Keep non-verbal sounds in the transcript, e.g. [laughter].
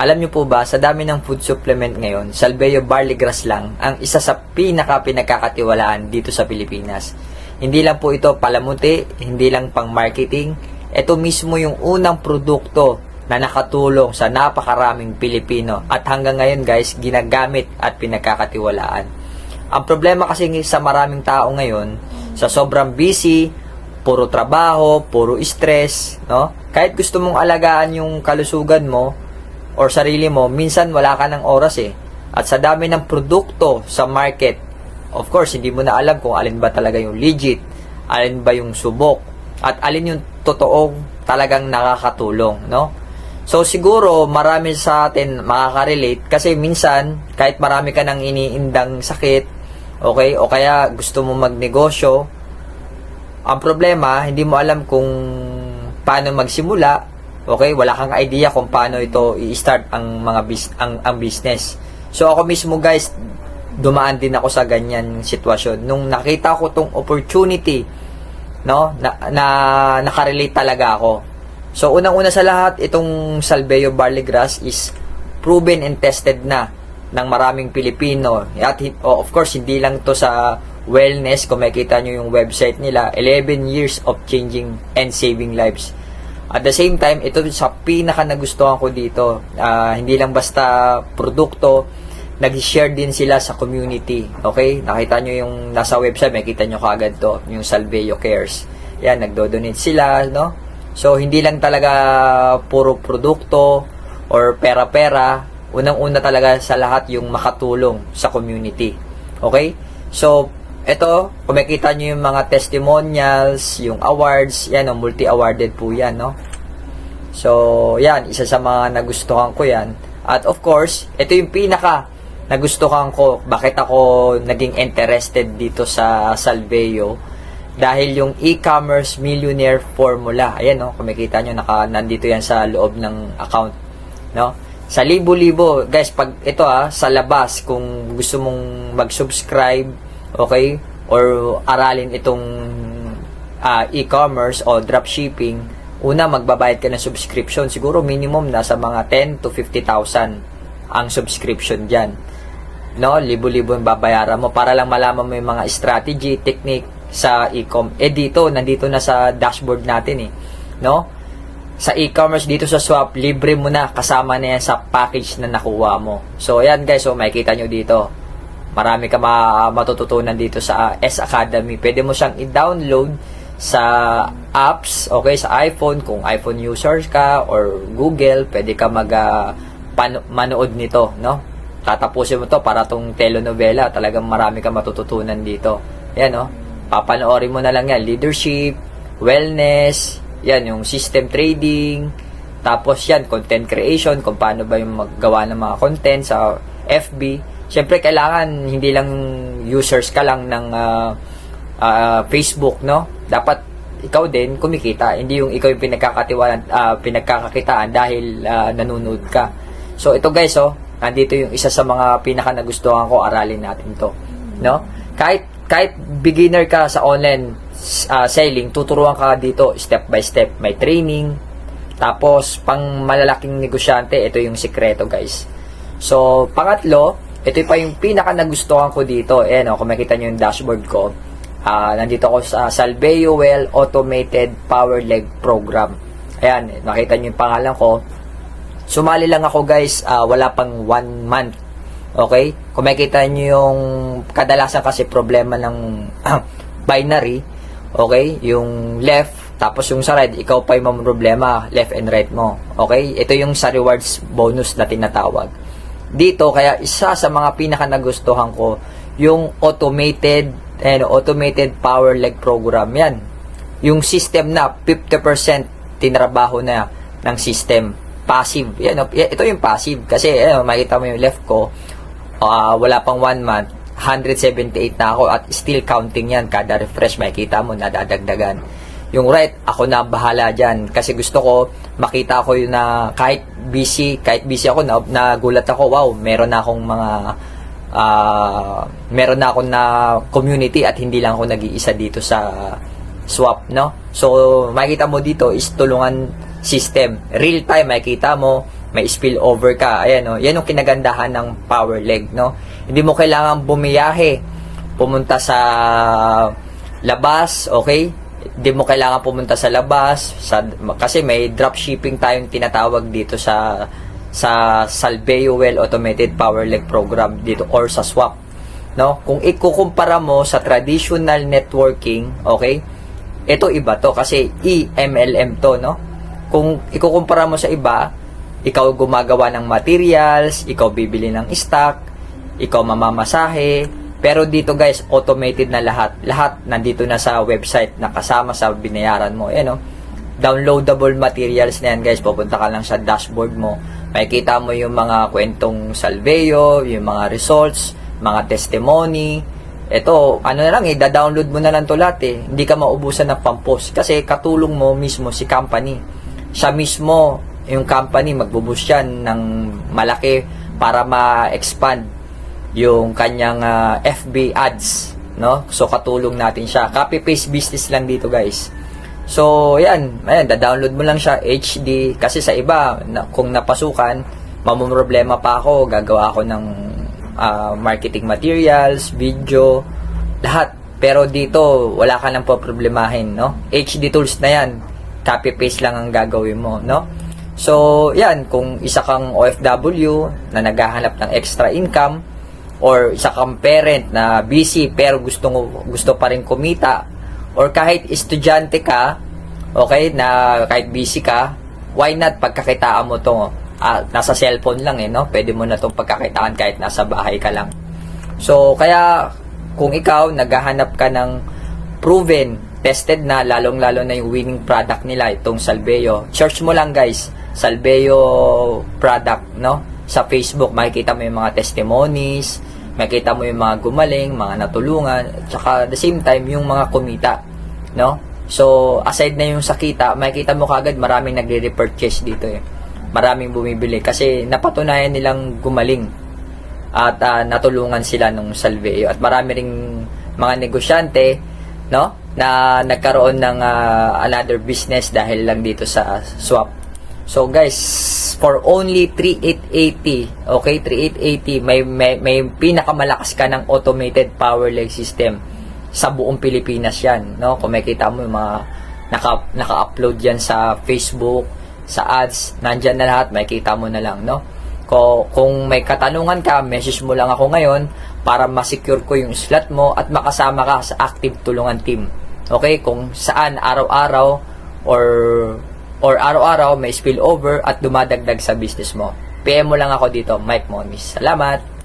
Alam niyo po ba, sa dami ng food supplement ngayon, Salveo Barley Grass lang ang isa sa pinaka pinagkakatiwalaan dito sa Pilipinas. Hindi lang po ito palamuti, hindi lang pang marketing. Ito mismo yung unang produkto na nakatulong sa napakaraming Pilipino at hanggang ngayon guys, ginagamit at pinagkakatiwalaan. Ang problema kasi sa maraming tao ngayon, sa sobrang busy, puro trabaho, puro stress, no? Kahit gusto mong alagaan yung kalusugan mo or sarili mo, minsan wala ka ng oras eh. At sa dami ng produkto sa market, of course, hindi mo na alam kung alin ba talaga yung legit, alin ba yung subok, at alin yung totoong talagang nakakatulong, no? So siguro marami sa atin makaka-relate kasi minsan kahit marami ka nang iniindang sakit, okay, o kaya gusto mo magnegosyo, ang problema, hindi mo alam kung paano magsimula, okay, wala kang idea kung paano ito i-start ang mga bis- ang, ang business. So ako mismo guys, dumaan din ako sa ganyan sitwasyon. Nung nakita ko tong opportunity, no, na, na nakarelate talaga ako. So unang-una sa lahat, itong Salveo Barley Grass is proven and tested na ng maraming Pilipino. At oh, of course, hindi lang to sa wellness. Kung makita nyo yung website nila, 11 years of changing and saving lives. At the same time, ito sa pinaka nagustuhan ko dito. Ah, hindi lang basta produkto, nag-share din sila sa community. Okay? Nakita nyo yung nasa website, makita nyo kaagad to, yung Salveo Cares. Yan, nagdo-donate sila, no? So, hindi lang talaga puro produkto or pera-pera. Unang-una talaga sa lahat yung makatulong sa community. Okay? So, ito, kung makita nyo yung mga testimonials, yung awards, yan, oh, multi-awarded po yan, no? So, yan, isa sa mga nagustuhan ko yan. At of course, ito yung pinaka nagustuhan ko. Bakit ako naging interested dito sa Salveo? Dahil yung e-commerce millionaire formula, ayan no, kung makita nyo, naka, nandito yan sa loob ng account, no? Sa libo-libo, guys, pag ito ah, sa labas, kung gusto mong mag-subscribe, okay, or aralin itong ah, e-commerce o dropshipping, una magbabayad ka ng subscription. Siguro minimum nasa mga 10 to 50,000 ang subscription dyan. No, libo-libo yung babayaran mo para lang malaman mo yung mga strategy, technique sa e-com. Eh dito, nandito na sa dashboard natin eh. No? Sa e-commerce dito sa Swap, libre mo na kasama na yan sa package na nakuha mo. So, ayan guys, so makikita nyo dito. Marami ka ma- matututunan dito sa S Academy. Pwede mo siyang i-download sa apps, okay, sa iPhone, kung iPhone users ka or Google, pwede ka mag ah, pano- manood nito, no? Tatapusin mo to para tong telenovela, talagang marami ka matututunan dito. Yan, no? Papanoorin mo na lang yan, leadership, wellness, yan, yung system trading, tapos yan, content creation, kung paano ba yung maggawa ng mga content sa FB. Siyempre, kailangan hindi lang users ka lang ng ah, ah, Facebook, no? Dapat ikaw din kumikita, hindi yung ikaw yung pinagkakatiwalaan, ah, pinagkakakitaan dahil ah, nanonood ka. So, ito guys, oh, nandito yung isa sa mga pinaka nagustuhan ko, aralin natin to. No? Kahit, kahit beginner ka sa online ah, selling, tuturuan ka dito step by step. May training, tapos, pang malalaking negosyante, ito yung sikreto, guys. So, pangatlo, ito pa yung pinaka nagustuhan ko dito. Ayan, oh, kung makita nyo yung dashboard ko. Ah, nandito ako sa Salveo Well Automated Power Leg Program. Ayan, nakita nyo yung pangalan ko. Sumali lang ako, guys. ah, wala pang one month. Okay? Kung makita nyo yung kadalasan kasi problema ng [clears throat] binary, okay? Yung left, tapos yung sa right, ikaw pa yung problema, left and right mo. Okay? Ito yung sa rewards bonus na tinatawag. Dito, kaya isa sa mga pinaka nagustuhan ko, yung automated and automated power leg program yan. Yung system na 50% tinrabaho na ng system. Passive. Yan, ito yung passive. Kasi, eh, makita mo yung left ko, ah, wala pang one month, 178 na ako at still counting yan. Kada refresh, makikita mo, nadadagdagan. Yung right, ako na bahala dyan. Kasi gusto ko, makita ko yun na kahit busy, kahit busy ako, na, nagulat ako, wow, meron na akong mga, ah, meron na akong na community at hindi lang ako nag-iisa dito sa swap, no? So, makikita mo dito is tulungan system. Real time, makikita mo, may spill over ka. Ayan, no? Yan yung kinagandahan ng power leg, no? Hindi mo kailangan bumiyahe, pumunta sa labas, okay? Hindi mo kailangan pumunta sa labas sa, kasi may drop shipping tayong tinatawag dito sa sa Salveo Well Automated Power Leg Program dito or sa swap no? Kung ikukumpara mo sa traditional networking okay? Ito iba to kasi EMLM to no? Kung ikukumpara mo sa iba ikaw gumagawa ng materials ikaw bibili ng stock ikaw mamamasahe pero dito guys automated na lahat. Lahat nandito na sa website na kasama sa binayaran mo. Eh no downloadable materials na yan guys. Pupunta ka lang sa dashboard mo. Makikita mo yung mga kwentong salveo yung mga results mga testimony. Ito ano na lang eh da-download mo na lang to lahat eh. Hindi ka maubusan ng pampost. Kasi katulong mo mismo si company. Siya mismo yung company magbubus yan ng malaki para ma-expand yung kanyang ah, FB ads no so katulong natin siya copy paste business lang dito guys So, yan. Ayan, da-download mo lang siya HD. Kasi sa iba, na, kung napasukan, mamumroblema pa ako. Gagawa ako ng ah, marketing materials, video, lahat. Pero dito, wala ka nang poproblemahin, no? HD tools na yan. Copy-paste lang ang gagawin mo, no? So, yan. Kung isa kang OFW na naghahanap ng extra income, or isa kang parent na busy pero gusto, gusto pa rin kumita, or kahit estudyante ka, okay, na kahit busy ka, why not pagkakitaan mo to, ah, nasa cellphone lang eh, no? Pwede mo na tong pagkakitaan kahit nasa bahay ka lang. So, kaya kung ikaw naghahanap ka ng proven, tested na, lalong-lalo na yung winning product nila, itong Salveo. Search mo lang guys, Salveo product, no? Sa Facebook, makikita mo yung mga testimonies, makikita mo yung mga gumaling, mga natulungan, at saka at the same time, yung mga kumita, no? So, aside na yung sakita, makikita mo kagad maraming nagre-repurchase dito eh. Maraming bumibili kasi napatunayan nilang gumaling at ah, natulungan sila nung Salveo at marami ring mga negosyante no na nagkaroon ng ah, another business dahil lang dito sa swap so guys for only 3880 okay 3880 may may, may pinakamalakas ka ng automated power leg system sa buong Pilipinas yan no kung makita mo yung mga naka, naka-upload yan sa Facebook sa ads nandyan na lahat makikita mo na lang no ko, kung may katanungan ka, message mo lang ako ngayon para ma-secure ko yung slot mo at makasama ka sa active tulungan team. Okay? Kung saan araw-araw or or araw-araw may spillover at dumadagdag sa business mo. PM mo lang ako dito, Mike Monis. Salamat!